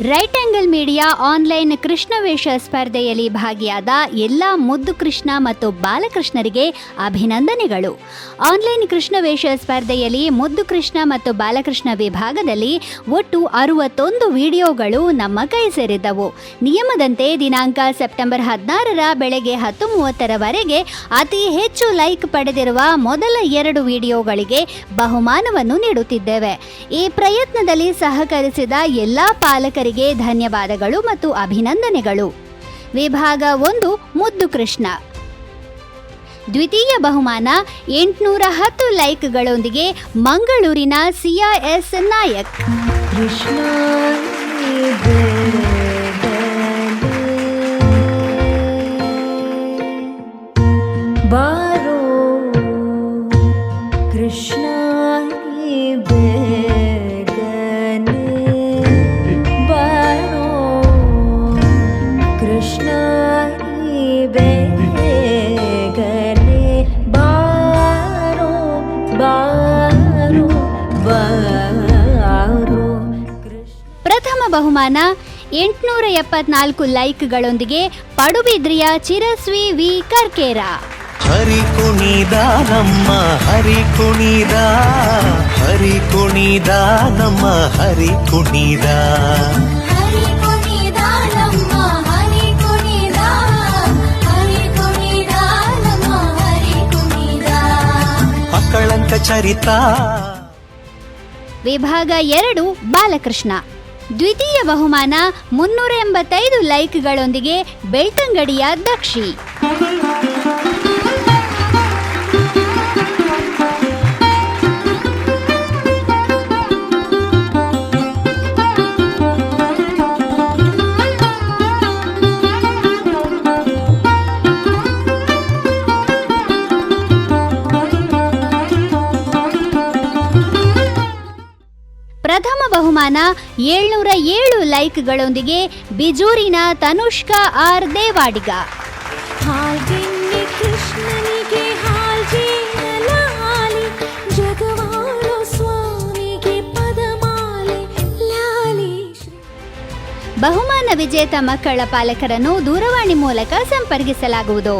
Right angle media online ಕೃಷ್ಣವೇಷ ಸ್ಪರ್ಧೆಯಲ್ಲಿ ಭಾಗಿಯಾದ ಎಲ್ಲ ಮುದ್ದು ಕೃಷ್ಣ ಮತ್ತು ಬಾಲಕೃಷ್ಣರಿಗೆ ಅಭಿನಂದನೆಗಳು. ಆನ್ಲೈನ್ ಕೃಷ್ಣವೇಷ ಸ್ಪರ್ಧೆಯಲ್ಲಿ ಮುದ್ದು ಕೃಷ್ಣ ಮತ್ತು ಬಾಲಕೃಷ್ಣ ವಿಭಾಗದಲ್ಲಿ ಒಟ್ಟು ಅರವತ್ತೊಂದು ವಿಡಿಯೋಗಳು ನಮ್ಮ ಕೈ ಸೇರಿದ್ದವು ನಿಯಮದಂತೆ ದಿನಾಂಕ ಸೆಪ್ಟೆಂಬರ್ ಹದಿನಾರರ ಬೆಳಗ್ಗೆ ಹತ್ತು ಮೂವತ್ತರವರೆಗೆ ಅತಿ ಹೆಚ್ಚು ಲೈಕ್ ಪಡೆದಿರುವ ಮೊದಲ ಎರಡು ವಿಡಿಯೋಗಳಿಗೆ ಬಹುಮಾನವನ್ನು ನೀಡುತ್ತಿದ್ದೇವೆ. ಈ ಪ್ರಯತ್ನದಲ್ಲಿ ಸಹಕರಿಸಿದ ಎಲ್ಲ ಪಾಲಕರಿಗೆ ಧನ್ಯವಾದಗಳು ಮತ್ತು ಅಭಿನಂದನೆಗಳು. ವಿಭಾಗ ಒಂದು, ಮುದ್ದು ಕೃಷ್ಣ. ದ್ವಿತೀಯ ಬಹುಮಾನ, ಎಂಟುನೂರ ಹತ್ತು ಲೈಕ್ಗಳೊಂದಿಗೆ ಮಂಗಳೂರಿನ ಸಿಐಎಸ್ ಎಸ್ ನಾಯಕ್. ಕೃಷ್ಣ ಪ್ರಥಮ ಬಹುಮಾನ ಎಂಟುನೂರ ಎಪ್ಪತ್ನಾಲ್ಕು ಲೈಕ್ಗಳೊಂದಿಗೆ ಪಡುಬಿದ್ರಿಯ ಚಿರಸ್ವಿ ವಿ. ಕರ್ಕೇರ. ಹರಿ ಕುಣಿದ ನಮ್ಮ ಹರಿ ಕುಣಿದ ಹರಿ ಕುಣಿದ ನಮ್ಮ ಹರಿ ಕುಣಿದ ಹರಿ ಕುಣಿದ ಚರಿತ. ವಿಭಾಗ ಎರಡು ಬಾಲಕೃಷ್ಣ. ದ್ವಿತೀಯ ಬಹುಮಾನ ಮುನ್ನೂರ ಎಂಬತ್ತೈದು ಲೈಕ್ಗಳೊಂದಿಗೆ ಬೆಳ್ತಂಗಡಿಯ ದಕ್ಷಿ. ಬಹುಮಾನ ಏಳ್ನೂರ ಏಳು ಲೈಕ್ಗಳೊಂದಿಗೆ ಬಿಜೂರಿನ ತನುಷ್ಕಾ ಆರ್ ದೇವಾಡಿಗ. ಬಹುಮಾನ ವಿಜೇತ ಮಕ್ಕಳ ಪಾಲಕರನ್ನು ದೂರವಾಣಿ ಮೂಲಕ ಸಂಪರ್ಕಿಸಲಾಗುವುದು.